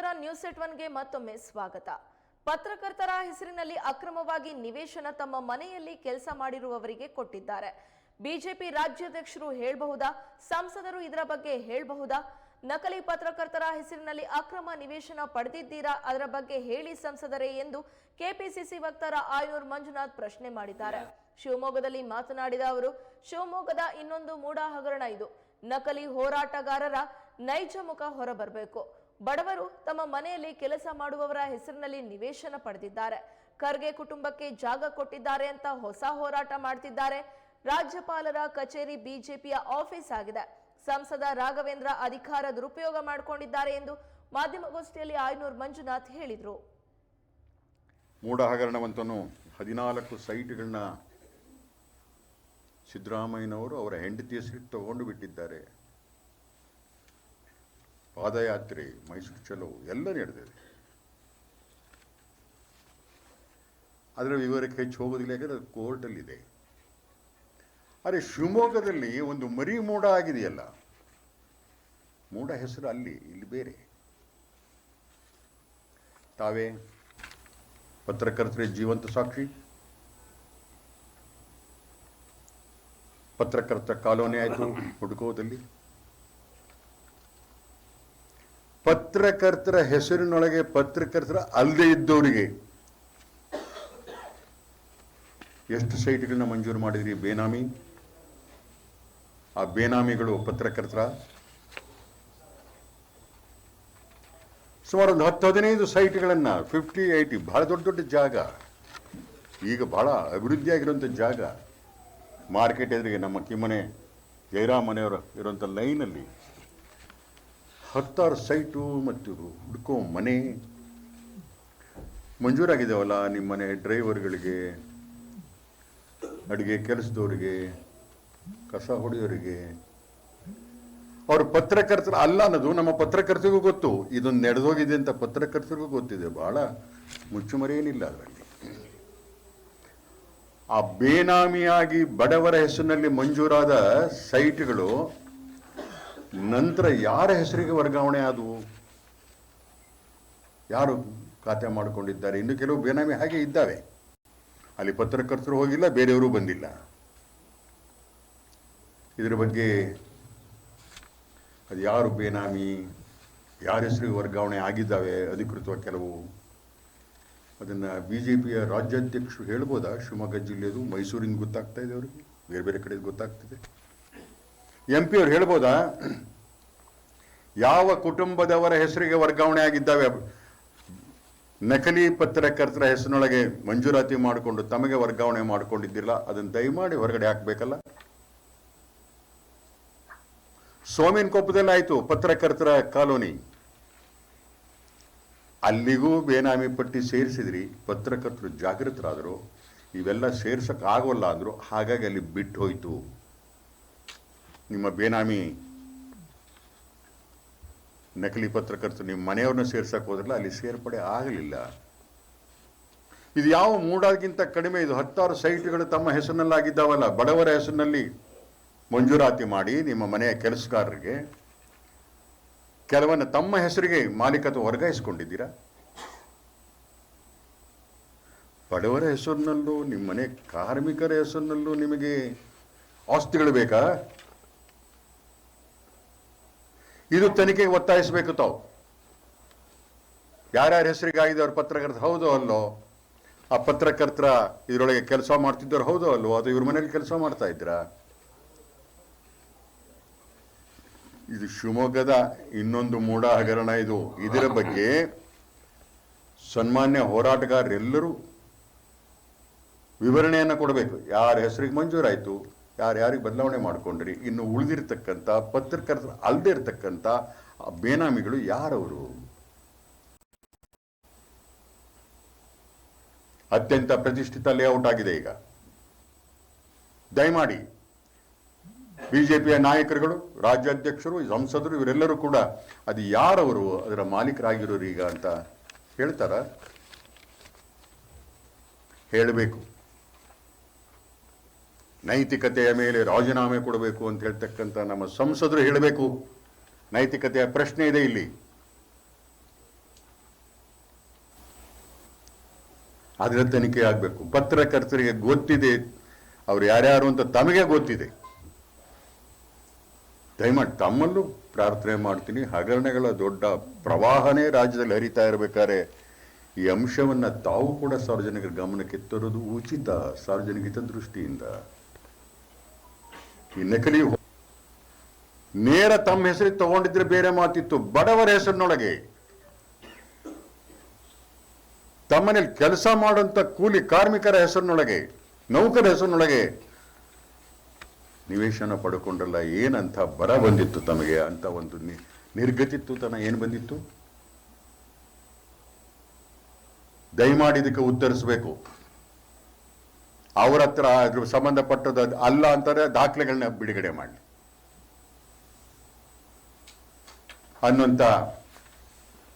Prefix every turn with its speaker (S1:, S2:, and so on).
S1: ಪತ್ರಕರ್ತರ ನ್ಯೂಸ್ ಎಟ್ ಒನ್ಗೆ ಮತ್ತೊಮ್ಮೆ ಸ್ವಾಗತ. ಪತ್ರಕರ್ತರ ಹೆಸರಿನಲ್ಲಿ ಅಕ್ರಮವಾಗಿ ನಿವೇಶನ ತಮ್ಮ ಮನೆಯಲ್ಲಿ ಕೆಲಸ ಮಾಡಿರುವವರಿಗೆ ಕೊಟ್ಟಿದ್ದಾರೆ. ಬಿಜೆಪಿ ರಾಜ್ಯಾಧ್ಯಕ್ಷರು ಹೇಳಬಹುದಾ? ಸಂಸದರು ಇದರ ಬಗ್ಗೆ ಹೇಳಬಹುದಾ? ನಕಲಿ ಪತ್ರಕರ್ತರ ಹೆಸರಿನಲ್ಲಿ ಅಕ್ರಮ ನಿವೇಶನ ಪಡೆದಿದ್ದೀರಾ? ಅದರ ಬಗ್ಗೆ ಹೇಳಿ ಸಂಸದರೇ ಎಂದು ಕೆಪಿಸಿಸಿ ವಕ್ತಾರ ಆಯೂರ್ ಮಂಜುನಾಥ್ ಪ್ರಶ್ನೆ ಮಾಡಿದ್ದಾರೆ. ಶಿವಮೊಗ್ಗದಲ್ಲಿ ಮಾತನಾಡಿದ ಅವರು, ಶಿವಮೊಗ್ಗದ ಇನ್ನೊಂದು ಮೂಢ ಹಗರಣ ಇದು. ನಕಲಿ ಹೋರಾಟಗಾರರ ನೈಜ ಮುಖ ಹೊರಬರಬೇಕು. ಬಡವರು ತಮ್ಮ ಮನೆಯಲ್ಲಿ ಕೆಲಸ ಮಾಡುವವರ ಹೆಸರಿನಲ್ಲಿ ನಿವೇಶನ ಪಡೆದಿದ್ದಾರೆ. ಖರ್ಗೆ ಕುಟುಂಬಕ್ಕೆ ಜಾಗ ಕೊಟ್ಟಿದ್ದಾರೆ ಅಂತ ಹೊಸ ಹೋರಾಟ ಮಾಡ್ತಿದ್ದಾರೆ. ರಾಜ್ಯಪಾಲರ ಕಚೇರಿ ಬಿಜೆಪಿಯ ಆಫೀಸ್ ಆಗಿದೆ. ಸಂಸದ ರಾಘವೇಂದ್ರ ಅಧಿಕಾರ ದುರುಪಯೋಗ ಮಾಡಿಕೊಂಡಿದ್ದಾರೆ ಎಂದು ಮಾಧ್ಯಮಗೋಷ್ಠಿಯಲ್ಲಿ ಆಯನೂರ್ ಮಂಜುನಾಥ್ ಹೇಳಿದರು.
S2: ಮೂಢ ಹಗರಣವಂತನು ಹದಿನಾಲ್ಕು ಸೈಟ್ಗಳನ್ನ ಸಿದ್ದರಾಮಯ್ಯನವರು ಅವರ ಹೆಂಡತಿ ಹೆಸರಿಗೆ ತಗೊಂಡು ಬಿಟ್ಟಿದ್ದಾರೆ. ಪಾದಯಾತ್ರೆ ಮೈಸೂರು ಚಲೋ, ಎಲ್ಲ ನಡೆದಿದೆ. ಅದರ ವಿವರಕ್ಕೆ ಹೆಚ್ಚು ಹೋಗೋದಿಲ್ಲ, ಯಾಕಂದ್ರೆ ಅದು ಕೋರ್ಟಲ್ಲಿದೆ. ಆದರೆ ಶಿವಮೊಗ್ಗದಲ್ಲಿ ಒಂದು ಮರಿ ಮೂಡ ಆಗಿದೆಯಲ್ಲ, ಮೂಡ ಹೆಸರು ಅಲ್ಲಿ, ಇಲ್ಲಿ ಬೇರೆ. ತಾವೇ ಪತ್ರಕರ್ತರೇ ಜೀವಂತ ಸಾಕ್ಷಿ. ಪತ್ರಕರ್ತ ಕಾಲೋನಿ ಆಯಿತು, ಹುಡುಕೋದಲ್ಲಿ. ಪತ್ರಕರ್ತರ ಹೆಸರಿನೊಳಗೆ ಪತ್ರಕರ್ತರ ಅಲ್ಲದೆ ಇದ್ದವರಿಗೆ ಎಷ್ಟು ಸೈಟ್ಗಳನ್ನ ಮಂಜೂರು ಮಾಡಿದ್ರಿ ಬೇನಾಮಿ? ಆ ಬೇನಾಮಿಗಳು ಪತ್ರಕರ್ತರ? ಸುಮಾರು ಒಂದು ಹತ್ತು ಹದಿನೈದು ಸೈಟ್ಗಳನ್ನ ಫಿಫ್ಟಿ ಏಯ್ಟಿ ಬಹಳ ದೊಡ್ಡ ದೊಡ್ಡ ಜಾಗ. ಈಗ ಬಹಳ ಅಭಿವೃದ್ಧಿಯಾಗಿರುವಂಥ ಜಾಗ. ಮಾರ್ಕೆಟ್ ಎದುರಿಗೆ ನಮ್ಮ ಕಿಮ್ಮನೆ ಜಯರಾಮ್ ಮನೆಯವರು ಇರುವಂಥ ಲೈನಲ್ಲಿ ಹತ್ತಾರು ಸೈಟು ಮತ್ತು ಹುಡ್ಕೋ ಮನೆ. ಮಂಜೂರಾಗಿದ್ದಾವಲ್ಲ ನಿಮ್ಮ ಮನೆ ಡ್ರೈವರ್ಗಳಿಗೆ, ಅಡುಗೆ ಕೆಲಸದವರಿಗೆ, ಕಸ ಹೊಡೆಯೋರಿಗೆ. ಅವ್ರ ಪತ್ರಕರ್ತರು, ಅಲ್ಲ ಅನ್ನೋದು ನಮ್ಮ ಪತ್ರಕರ್ತರಿಗೂ ಗೊತ್ತು. ಇದೊಂದು ನಡೆದೋಗಿದೆ ಅಂತ ಪತ್ರಕರ್ತರಿಗೂ ಗೊತ್ತಿದೆ. ಭಾಳ ಮುಚ್ಚುಮರೇನಿಲ್ಲ ಅದರಲ್ಲಿ. ಆ ಬೇನಾಮಿಯಾಗಿ ಬಡವರ ಹೆಸರಿನಲ್ಲಿ ಮಂಜೂರಾದ ಸೈಟ್ಗಳು ನಂತರ ಯಾರ ಹೆಸರಿಗೆ ವರ್ಗಾವಣೆ ಆದವು? ಯಾರು ಖಾತೆ ಮಾಡಿಕೊಂಡಿದ್ದಾರೆ? ಇನ್ನು ಕೆಲವು ಬೇನಾಮಿ ಹಾಗೆ ಇದ್ದಾವೆ. ಅಲ್ಲಿ ಪತ್ರಕರ್ತರು ಹೋಗಿಲ್ಲ, ಬೇರೆಯವರು ಬಂದಿಲ್ಲ. ಇದರ ಬಗ್ಗೆ ಅದು ಯಾರು ಬೇನಾಮಿ, ಯಾರ ಹೆಸರಿಗೆ ವರ್ಗಾವಣೆ ಆಗಿದ್ದಾವೆ, ಅಧಿಕೃತವಾಗಿ ಕೆಲವು ಅದನ್ನು ಬಿ ಜೆ ಪಿಯ ರಾಜ್ಯಾಧ್ಯಕ್ಷರು ಹೇಳ್ಬೋದಾ? ಶಿವಮೊಗ್ಗ ಜಿಲ್ಲೆದು ಮೈಸೂರಿಂದ ಗೊತ್ತಾಗ್ತಾ ಇದೆ ಅವರಿಗೆ. ಬೇರೆ ಬೇರೆ ಕಡೆ ಗೊತ್ತಾಗ್ತಿದೆ. ಎಂ ಪಿ ಅವ್ರು ಹೇಳ್ಬೋದಾ? ಯಾವ ಕುಟುಂಬದವರ ಹೆಸರಿಗೆ ವರ್ಗಾವಣೆ ಆಗಿದ್ದಾವೆ? ನಕಲಿ ಪತ್ರಕರ್ತರ ಹೆಸರಿನೊಳಗೆ ಮಂಜೂರಾತಿ ಮಾಡಿಕೊಂಡು ತಮಗೆ ವರ್ಗಾವಣೆ ಮಾಡಿಕೊಂಡಿದ್ದಿಲ್ಲ ಅದನ್ನು ದಯಮಾಡಿ ಹೊರಗಡೆ ಹಾಕಬೇಕಲ್ಲ? ಸೋಮಿನ ಕೊಪ್ಪದಲ್ಲಿ ಆಯಿತು, ಪತ್ರಕರ್ತರ ಕಾಲೋನಿ. ಅಲ್ಲಿಗೂ ಬೇನಾಮಿ ಪಟ್ಟಿ ಸೇರಿಸಿದ್ರಿ, ಪತ್ರಕರ್ತರು ಜಾಗೃತರಾದರು, ಇವೆಲ್ಲ ಸೇರ್ಸಕ್ ಆಗೋಲ್ಲ ಅಂದರು, ಹಾಗಾಗಿ ಅಲ್ಲಿ ಬಿಟ್ಟು ಹೋಯ್ತು ನಿಮ್ಮ ಬೇನಾಮಿ ನಕಲಿ ಪತ್ರಕರ್ತರು ನಿಮ್ಮ ಮನೆಯವ್ರನ್ನ ಸೇರ್ಸಕ್ ಹೋದ್ರಲ್ಲ, ಅಲ್ಲಿ ಸೇರ್ಪಡೆ ಆಗಲಿಲ್ಲ. ಇದು ಯಾವ ಮೂಡಾಗಿಂತ ಕಡಿಮೆ, ಇದು ಹತ್ತಾರು ಸೈಟ್ಗಳು ತಮ್ಮ ಹೆಸರಿನಲ್ಲಾಗಿದ್ದಾವಲ್ಲ, ಬಡವರ ಹೆಸರಿನಲ್ಲಿ ಮಂಜೂರಾತಿ ಮಾಡಿ ನಿಮ್ಮ ಮನೆಯ ಕೆಲಸಗಾರರಿಗೆ, ಕೆಲವನ್ನ ತಮ್ಮ ಹೆಸರಿಗೆ ಮಾಲೀಕತ್ವ ವರ್ಗಾಯಿಸಿಕೊಂಡಿದ್ದೀರಾ? ಬಡವರ ಹೆಸರಿನಲ್ಲೂ, ನಿಮ್ಮ ಮನೆ ಕಾರ್ಮಿಕರ ಹೆಸರಿನಲ್ಲೂ ನಿಮಗೆ ಆಸ್ತಿಗಳು ಬೇಕಾ? ಇದು ತನಿಖೆಗೆ ಒತ್ತಾಯಿಸಬೇಕು ತಾವು. ಯಾರ್ಯಾರ ಹೆಸರಿಗಾಗಿದೆ ಅವ್ರ ಪತ್ರಕರ್ತ ಹೌದೋ ಅಲ್ಲೋ ಆ ಪತ್ರಕರ್ತರ ಇದರೊಳಗೆ ಕೆಲಸ ಮಾಡ್ತಿದ್ದವ್ರು ಹೌದೋ ಅಲ್ವೋ? ಅದು ಇವ್ರ ಮನೇಲಿ ಕೆಲಸ ಮಾಡ್ತಾ ಇದ್ರಾ? ಇದು ಶಿವಮೊಗ್ಗದ ಇನ್ನೊಂದು ಮೂಢ ಹಗರಣ ಇದು. ಇದರ ಬಗ್ಗೆ ಸನ್ಮಾನ್ಯ ಹೋರಾಟಗಾರರೆಲ್ಲರೂ ವಿವರಣೆಯನ್ನು ಕೊಡಬೇಕು. ಯಾರ ಹೆಸರಿಗೆ ಮಂಜೂರಾಯಿತು? ಯಾರು ಯಾರಿಗೆ ಬದಲಾವಣೆ ಮಾಡ್ಕೊಂಡ್ರಿ? ಇನ್ನು ಉಳಿದಿರ್ತಕ್ಕಂಥ ಪತ್ರಕರ್ತರು ಅಲ್ಲದೆ ಇರತಕ್ಕಂಥ ಬೇನಾಮಿಗಳು ಯಾರವರು? ಅತ್ಯಂತ ಪ್ರತಿಷ್ಠಿತ ಲೇಔಟ್ ಆಗಿದೆ ಈಗ. ದಯಮಾಡಿ ಬಿಜೆಪಿಯ ನಾಯಕರುಗಳು, ರಾಜ್ಯಾಧ್ಯಕ್ಷರು, ಸಂಸದರು, ಇವರೆಲ್ಲರೂ ಕೂಡ ಅದು ಯಾರವರು, ಅದರ ಮಾಲೀಕರಾಗಿರೋರು ಈಗ ಅಂತ ಹೇಳ್ತಾರ? ಹೇಳಬೇಕು. ನೈತಿಕತೆಯ ಮೇಲೆ ರಾಜೀನಾಮೆ ಕೊಡಬೇಕು ಅಂತ ಹೇಳ್ತಕ್ಕಂಥ ನಮ್ಮ ಸಂಸದರು ಹೇಳಬೇಕು. ನೈತಿಕತೆಯ ಪ್ರಶ್ನೆ ಇದೆ ಇಲ್ಲಿ. ಅದರ ತನಿಖೆ ಆಗಬೇಕು. ಪತ್ರಕರ್ತರಿಗೆ ಗೊತ್ತಿದೆ. ಅವ್ರು ಯಾರ್ಯಾರು ಅಂತ ತಮಗೆ ಗೊತ್ತಿದೆ. ದಯಮಾಡಿ ತಮ್ಮಲ್ಲೂ ಪ್ರಾರ್ಥನೆ ಮಾಡ್ತೀನಿ. ಹಗರಣಗಳ ದೊಡ್ಡ ಪ್ರವಾಹನೇ ರಾಜ್ಯದಲ್ಲಿ ಹರಿತಾ ಇರಬೇಕಾದ್ರೆ ಈ ಅಂಶವನ್ನು ತಾವು ಕೂಡ ಸಾರ್ವಜನಿಕರ ಗಮನಕ್ಕೆ ತರೋದು ಉಚಿತ ಸಾರ್ವಜನಿಕ ದೃಷ್ಟಿಯಿಂದ ಈ ನಕಲಿ ನೇರ ತಮ್ಮ ಹೆಸರಿಗೆ ತಗೊಂಡಿದ್ರೆ ಬೇರೆ ಮಾತಿತ್ತು. ಬಡವರ ಹೆಸರಿನೊಳಗೆ. ತಮ್ಮನೇಲಿ ಕೆಲಸ ಮಾಡುವಂತ ಕೂಲಿ ಕಾರ್ಮಿಕರ ಹೆಸರಿನೊಳಗೆ, ನೌಕರ ಹೆಸರಿನೊಳಗೆ. ನಿವೇಶನ ಪಡ್ಕೊಂಡ್ರಲ್ಲ, ಏನಂತ ಬರ ಬಂದಿತ್ತು ತಮಗೆ? ಅಂತ ಒಂದು ನಿರ್ಗತಿತ್ತು ತನ ಏನು ಬಂದಿತ್ತು? ದಯಮಾಡಿ ಇದಕ್ಕೆ ಉತ್ತರಿಸಬೇಕು. ಅವ್ರ ಹತ್ರ ಅದ್ರ ಸಂಬಂಧಪಟ್ಟದ್ದು ಅಲ್ಲ ಅಂತಾರೆ ದಾಖಲೆಗಳನ್ನ ಬಿಡುಗಡೆ ಮಾಡಲಿ. ಅನ್ನುವಂಥ